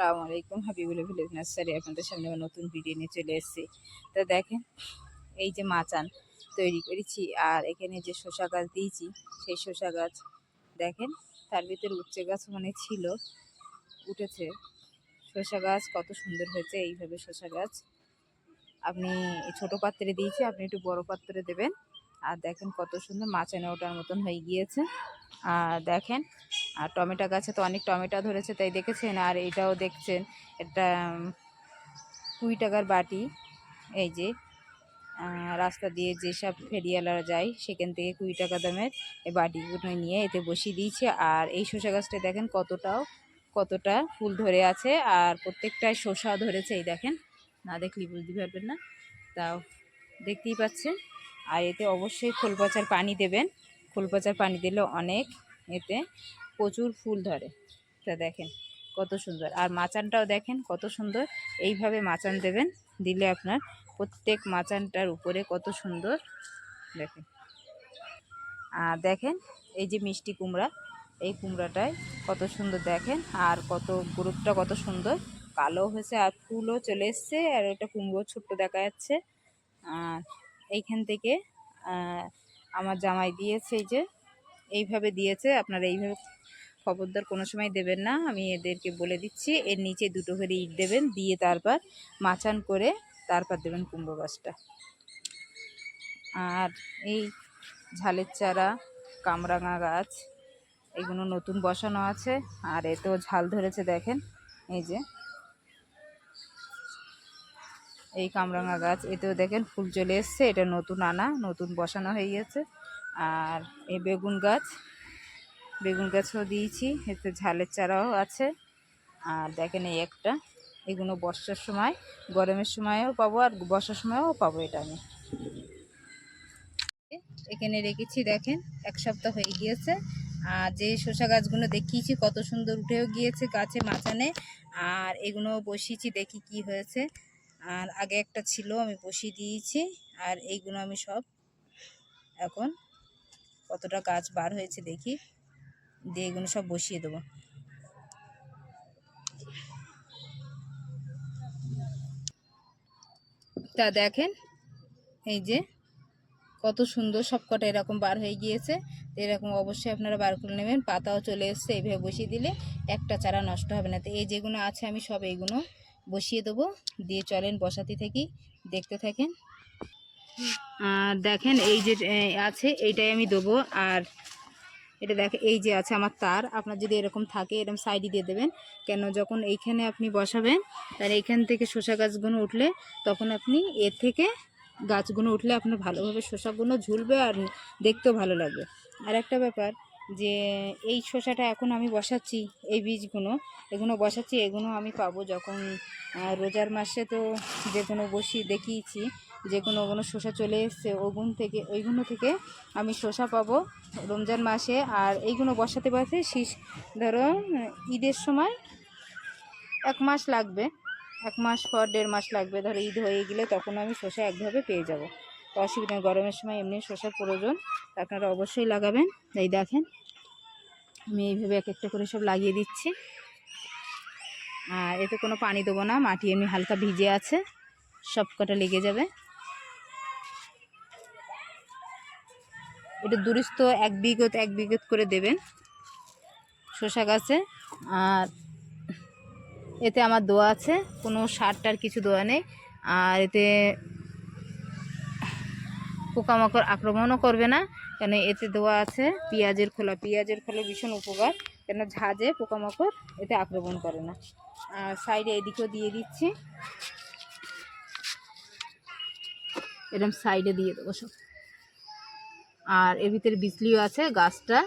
আসসালামু আলাইকুম, Habibul village nursery আপনাদের সামনে আমার নতুন ভিডিও নিয়ে চলে এসেছি। তো দেখেন, এই যে মাচান তৈরি করেছি আর এখানে যে শসা গাছ দিয়েছি, সেই শসা গাছ দেখেন, তার ভিতরে উচ্চে গাছ মানে ছিল, উঠেছে। শসা গাছ কত সুন্দর হয়েছে, এইভাবে শসা গাছ। আপনি ছোট পাত্রে দিয়েছি, আপনি একটু বড় পাত্রে দেবেন। আর দেখেন কত সুন্দর মাচানে ওটার মতন হয়ে গিয়েছে। আর দেখেন আর টমেটো গাছে তো অনেক টমেটো ধরেছে তাই দেখেছেন? আর এটাও দেখছেন উম, কুড়ি টাকার বাটি এই যে রাস্তা দিয়ে যেসব ফেরিওয়ালারা যায় সেখান থেকে কুড়ি টাকা দামের এই বাটিগুলো নিয়ে এতে বসিয়ে দিয়েছে। আর এই শসা গাছটা দেখেন কতটাও কতটা ফুল ধরে আছে আর প্রত্যেকটায় শসা ধরেছে এই দেখেন। না দেখলে বুঝতে পারবেন না। তাও দেখতেই পাচ্ছেন। আর এতে অবশ্যই খোল পচার পানি দেবেন। খোল পচার পানি দিলে অনেক এতে প্রচুর ফুল ধরে। তা দেখেন কত সুন্দর। আর মাচানটাও দেখেন কত সুন্দর। এইভাবে মাচান দেবেন, দিলে আপনার প্রত্যেক মাচানটার উপরে কত সুন্দর। দেখেন। আর দেখেন এই যে মিষ্টি কুমড়া, এই কুমড়াটায় কত সুন্দর দেখেন। আর কত গ্রুপটা কত সুন্দর। কালো হয়েছে আর ফুলও চলে এসছে। আর ওটা কুমড়ো ছোট্ট দেখা যাচ্ছে। আর এইখান থেকে আমার জামাই দিয়েছে এই যে, এইভাবে দিয়েছে। আপনারা এইভাবে খবরদার কোনো সময় দেবেন না, আমি এদেরকে বলে দিচ্ছি, এর নিচে দুটো করে ইট দেবেন, দিয়ে তারপর মাচান করে তারপর দেবেন কুমড়ো গাছটা। আর এই ঝালের চারা, কামরাঙা গাছ, এগুলো নতুন বসানো আছে, আর এতেও ঝাল ধরেছে, দেখেন, এই যে। এই কামরাঙা গাছ, এতেও দেখেন ফুল চলে এসছে, এটা নতুন আনা, নতুন বসানো হয়ে গেছে। আর এই বেগুন গাছ, বেগুন গাছও দিয়েছি, এতে ঝালের চারাও আছে। আর দেখেন এই একটা, এগুলো বর্ষার সময়, গরমের সময়ও পাবো আর বর্ষার সময়ও পাবো এটা আমি। এখানে রেখেছি দেখেন, এক সপ্তাহ হয়ে গিয়েছে। আর যে শসা গাছগুলো দেখিয়েছি, কত সুন্দর উঠেও গিয়েছে গাছে মাচানে আর এগুলো বসিয়েছি দেখি কি হয়েছে। আর আগে একটা ছিল, আমি বসিয়ে দিয়েছি। আর এইগুলো আমি সব এখন কতটা গাছ বার হয়েছে দেখি। দিয়ে এগুলো সব বসিয়ে দেবো। তা দেখেন, এই যে কত সুন্দর সবকটা এরকম বার হয়ে গিয়েছে। এরকম অবশ্যই আপনারা বার করে নেবেন। পাতাও চলে এসছে, এইভাবে বসিয়ে দিলে একটা চারা নষ্ট হবে না। তো এই যেগুলো আছে, আমি সব এইগুলো বসিয়ে দেবো। দিয়ে চলেন বসাতে থাকি দেখতে থাকেন। আর দেখেন এই যে আছে, এইটাই আমি দেবো। আর এটা দেখে, এই যে আছে আমার তার। আপনার যদি এরকম থাকে, এরকম সাইডে দিয়ে দেবেন। কেন যখন এইখানে আপনি বসাবেন তার এইখান থেকে শসা গাছগুলো উঠলে তখন আপনি এর থেকে গাছগুলো উঠলে আপনার ভালোভাবে শসাগুলো ঝুলবে আর দেখতেও ভালো লাগবে। আর একটা ব্যাপার যে এই শসাটা এখন আমি বসাচ্ছি, এই বীজগুলো, এগুলো বসাচ্ছি, এগুলো আমি পাবো যখন রোজার মাসে তো যে কোনো বসি দেখিয়েছি যে কোনো কোনো শসা চলে এসছে, ওগুন থেকে, ওইগুলো থেকে আমি শসা পাবো রমজান মাসে। আর এইগুলো বসাতে পারছে শীষ, ধরো, ঈদের সময় এক মাস লাগবে, এক মাস পর দেড় মাস লাগবে, ধরো ঈদ হয়ে গেলে তখন আমি শসা একভাবে পেয়ে যাব। তো অসুবিধা নেই। গরমের সময় এমনি শসার প্রয়োজন আপনারা অবশ্যই লাগাবেন। এই দেখেন, আমি এইভাবে এক একটা করে সব লাগিয়ে দিচ্ছি। আর এতে কোনো পানি দেবো না, মাটি এমনি হালকা ভিজে আছে, সব কটা লেগে যাবে। এটা দুরিস্ত এক বিঘত এক বিঘত করে দেবেন শসা গাছে। আর এতে আমার দোয়া আছে, কোনো সার টার কিছু দোয়া নেই। আর এতে পোকামাকড় আক্রমণও করবে না। কেন এতে দেওয়া আছে পেঁয়াজের খোলা। পেঁয়াজের খোলা ভীষণ উপকার। কেন ঝাঁজে পোকামাকড় এতে আক্রমণ করে না। আর সাইডে এদিকেও দিয়ে দিচ্ছি। এরকম সাইডে দিয়ে দেবো সব। আর এর ভিতরে বিজলিও আছে। গাছটা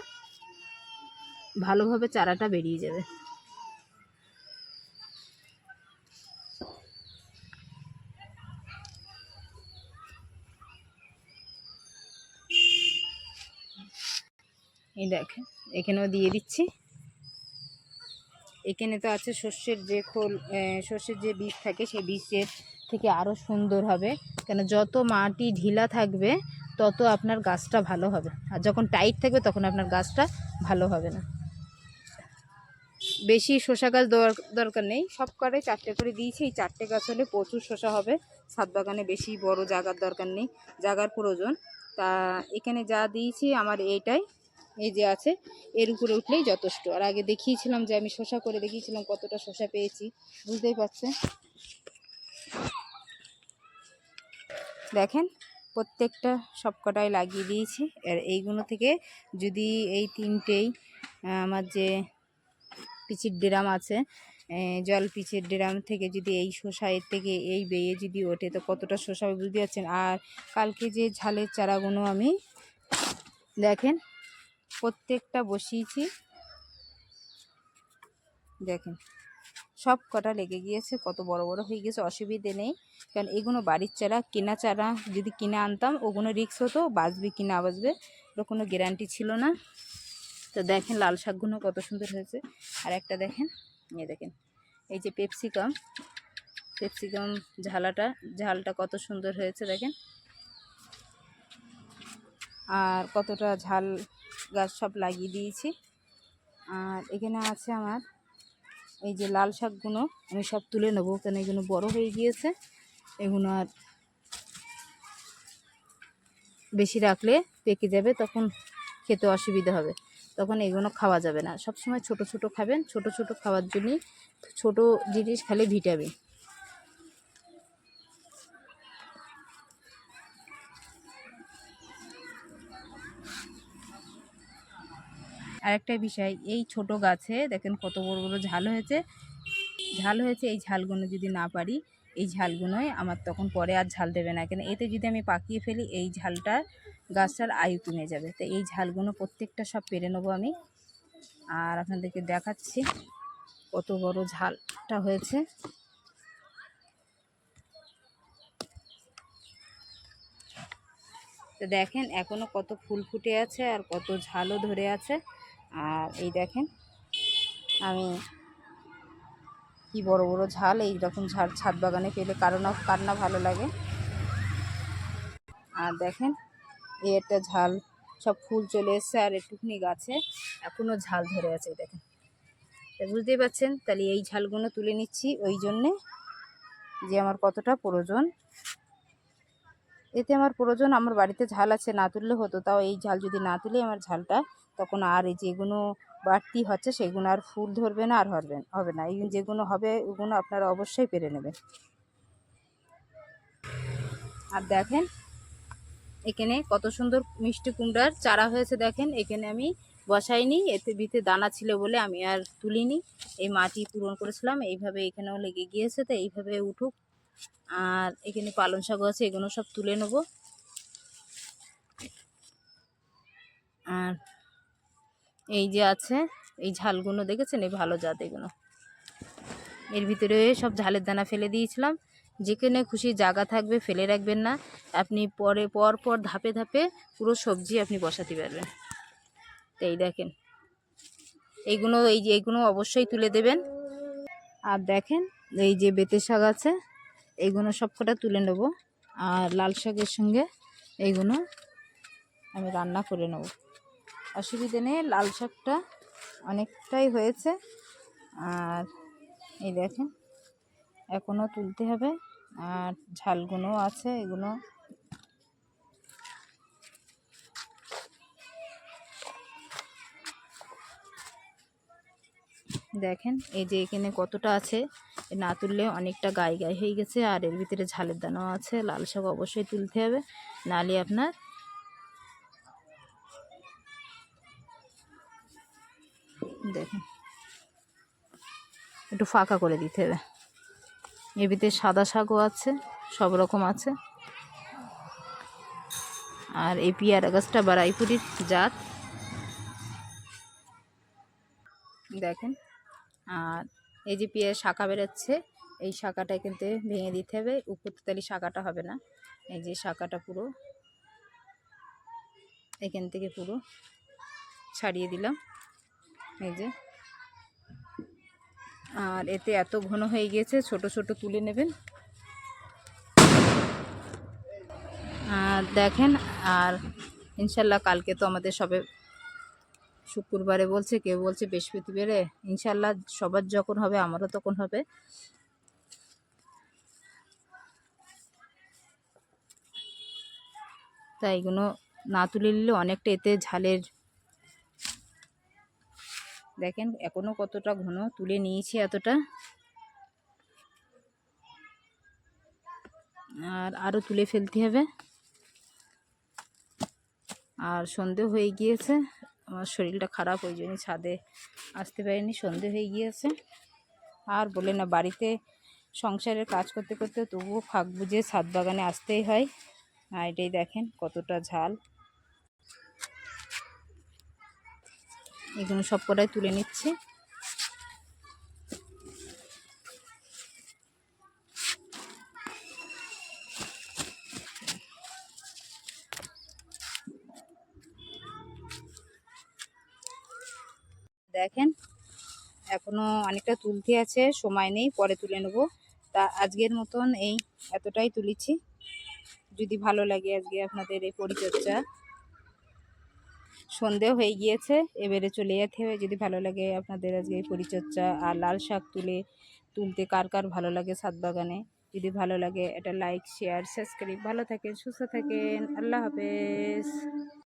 ভালোভাবে চারাটা বেরিয়ে যাবে। এই দেখেন এখানেও দিয়ে দিচ্ছি। এখানে তো আছে শস্যের যে খোল শস্যের যে বীজ থাকে, সেই বীজের থেকে আরও সুন্দর হবে। কেন যত মাটি ঢিলা থাকবে, তত আপনার গাছটা ভালো হবে। আর যখন টাইট থাকবে, তখন আপনার গাছটা ভালো হবে না। বেশি শসা গাছ দর- দরকার নেই। সব কটাই চারটে করে দিয়েছি। এই চারটে গাছ হলে প্রচুর শসা হবে। ছাদ বাগানে বেশি বড় জায়গার দরকার নেই। জাগার প্রয়োজন। তা এখানে যা দিয়েছি, আমার এইটাই। এই যে আছে, এর উপরে উঠলেই যথেষ্ট। আর আগে দেখিয়েছিলাম যে আমি শসা করে দেখিয়েছিলাম কতটা শসা পেয়েছি, বুঝতেই পারছেন? দেখেন, প্রত্যেকটা সবকটাই লাগিয়ে দিয়েছি। আর এইগুলো থেকে যদি এই তিনটেই, আমার যে পিচির ড্রাম আছে জল পিচের ড্রাম থেকে যদি এই শসা এর থেকে এই বেয়ে যদি ওঠে, তো কতটা শসা বুঝতে পারছেন? আর কালকে যে ঝালের চারাগুলো আমি, দেখেন প্রত্যেকটা বসিয়েছি। দেখেন, সব কটা লেগে গিয়েছে, কত বড় বড় হয়ে গেছে অসুবিধে নেই। কারণ এগুলো বাড়ির চারা, কেনা চারা যদি কিনে আনতাম ওগুলো রিক্স হতো, বাঁচবে কি না বাঁচবে ওর কোনো গ্যারান্টি ছিল না। তো দেখেন, লাল শাকগুলো কত সুন্দর হয়েছে। আর একটা দেখেন নিয়ে দেখেন, এই যে পেপসিকাম পেপসিকাম ঝালাটা, ঝালটা কত সুন্দর হয়েছে, দেখেন। আর কতটা ঝাল গাছ সব লাগিয়ে দিয়েছি। আর এখানে আছে আমার এই যে লাল শাকগুলো, আমি সব তুলে নেব। কেন এগুলো বড় হয়ে গিয়েছে, এগুলো আর বেশি রাখলে পেকে যাবে, তখন খেতে অসুবিধা হবে। তখন এগুলো খাওয়া যাবে না। সব সময় ছোট ছোট খাবেন, ছোট ছোট খাওয়ার জন্যই ছোট জিনিস খেলে ভিটামিন। আরেকটা বিষয়, এই ছোট গাছে দেখেন কত বড় বড় ঝাল হয়েছে। ঝাল হয়েছে, এই ঝালগুলো যদি না পারি, এই ঝালগুলোই আমার তখন পরে আর ঝাল দেবে না। কেন, এতে যদি আমি পাকিয়ে ফেলি, এই ঝালটা গাছটার আয়ু কমে যাবে। তো এই ঝালগুলো প্রত্যেকটা সব পেরে নেব আমি। আর আপনাদেরকে দেখাচ্ছি কত বড় ঝালটা হয়েছে। তো দেখেন এখনও কত ফুল ফুটে আছে আর কত ঝালও ধরে আছে। আর এই দেখেন, আমি কি বড় বড় ঝাল, এই রকম ঝাল ছাদ বাগানে পেলে কারও না কার না ভালো লাগে। আর দেখেন, এই একটা ঝাল, সব ফুল চলে এসছে আর একটুখানি গাছে, এখনও ঝাল ধরে আছে, এই দেখেন। তা বুঝতেই পারছেন, তাহলে এই ঝালগুলো তুলে নিচ্ছি, ওই জন্যে যে আমার কতটা প্রয়োজন। এতে আমার প্রয়োজন, আমার বাড়িতে ঝাল আছে, না তুললে হতো, তাও এই ঝাল যদি না তুলে, আমার ঝালটা তখন আর এই যেগুলো বাড়তি হচ্ছে সেগুলো আর ফুল ধরবে না, আর হবে হবে না। এই যেগুলো হবে ওগুলো আপনারা অবশ্যই পেরে নেবেন। আর দেখেন, এখানে কত সুন্দর মিষ্টি কুমড়ার চারা হয়েছে দেখেন। এখানে আমি বসাইনি, এতে ভিতে দানা ছিল বলে আমি আর তুলিনি। এই মাটি পূরণ করেছিলাম, এইভাবে এখানেও লেগে গিয়েছে তো এইভাবে উঠুক। আর এখানে পালং শাক আছে এগুলো সব তুলে নেব। আর এই যে আছে, এই ঝালগুলো দেখেছেন? এই ভালো জাত এগুলো এর ভিতরে সব ঝালের দানা ফেলে দিয়েছিলাম। যেখানে খুশি জায়গা থাকবে ফেলে রাখবেন না। আপনি পরে, পর পর ধাপে ধাপে পুরো সবজি আপনি বসাতে পারবেন। তো এই দেখেন। এইগুলো এই যে এইগুলো অবশ্যই তুলে দেবেন। আর দেখেন, এই যে বেতে শাক আছে এইগুলো সব কটা তুলে নেব। আর লাল শাকের সঙ্গে এইগুলো আমি রান্না করে নেব। অসুবিধে নেই, লাল শাকটা অনেকটাই হয়েছে। আর এই দেখেন, এখনও তুলতে হবে। আর ঝালগুলো আছে এগুলো। দেখেন, এই যে এখানে কতটা আছে না তুললে অনেকটা গায়ে গায়ে হয়ে গেছে। আর এর ভিতরে ঝালের দানাও আছে, লাল শাক অবশ্যই তুলতে হবে। নালে আপনার একটু ফাঁকা করে দিতে হবে। এর ভিতরে সাদা শাকও আছে, সব রকম আছে। আর এই পিয়ারা গাছটা বারাইপুরির জাত। দেখেন, আর এই যে পেঁয়াজ শাখা বেরোচ্ছে, এই শাখাটা কিন্তু ভেঙে দিতে হবে উপর তালি শাখাটা হবে না। এই যে শাখাটা পুরো, এখান থেকে পুরো ছাড়িয়ে দিলাম। এই যে আর এতে এত ঘন হয়ে গিয়েছে, ছোট ছোট তুলে নেবেন। আর দেখেন, আর ইনশাল্লাহ কালকে তো আমাদের সবে শুক্রবারে বলছে, কেউ বলছে বৃহস্পতিবারে। ইনশাল্লাহ সবার যখন হবে, আমারও তখন হবে। তাই এগুলো না তুলে নিলে অনেকটা এতে ঝালের দেখেন এখনও কতটা ঘন তুলে নিয়েছি এতটা। আর আরও তুলে ফেলতে হবে। আর সন্ধে হয়ে গিয়েছে। আমার শরীরটা খারাপ, ওই জন্য ছাদে আসতে পারিনি, সন্ধে হয়ে গিয়েছে। আর বলে না, বাড়িতে সংসারের কাজ করতে করতে তবুও ফাঁক বুঝে ছাদ বাগানে আসতেই হয়। আর এটাই দেখেন কতটা ঝাল। এগুলো সব কটাই তুলে নিচ্ছি। দেখেন, এখনও অনেকটা তুলতে আছে, সময় নেই, পরে তুলে নেব। তা আজকের মতন এই এতটাই তুলেছি। যদি ভালো লাগে আজকে আপনাদের এই পরিচর্যা। সন্ধেও হয়ে গিয়েছে, এবারে চলে যেতে হবে। যদি ভালো লাগে আপনাদের আজকে পরিচর্যা, আর লাল শাক তুলে, তুলতে কার কার ভালো লাগে সাত বাগানে? যদি ভালো লাগে এটা লাইক শেয়ার সাবস্ক্রাইব ভালো থাকেন, সুস্থ থাকেন। আল্লাহ হাফেজ।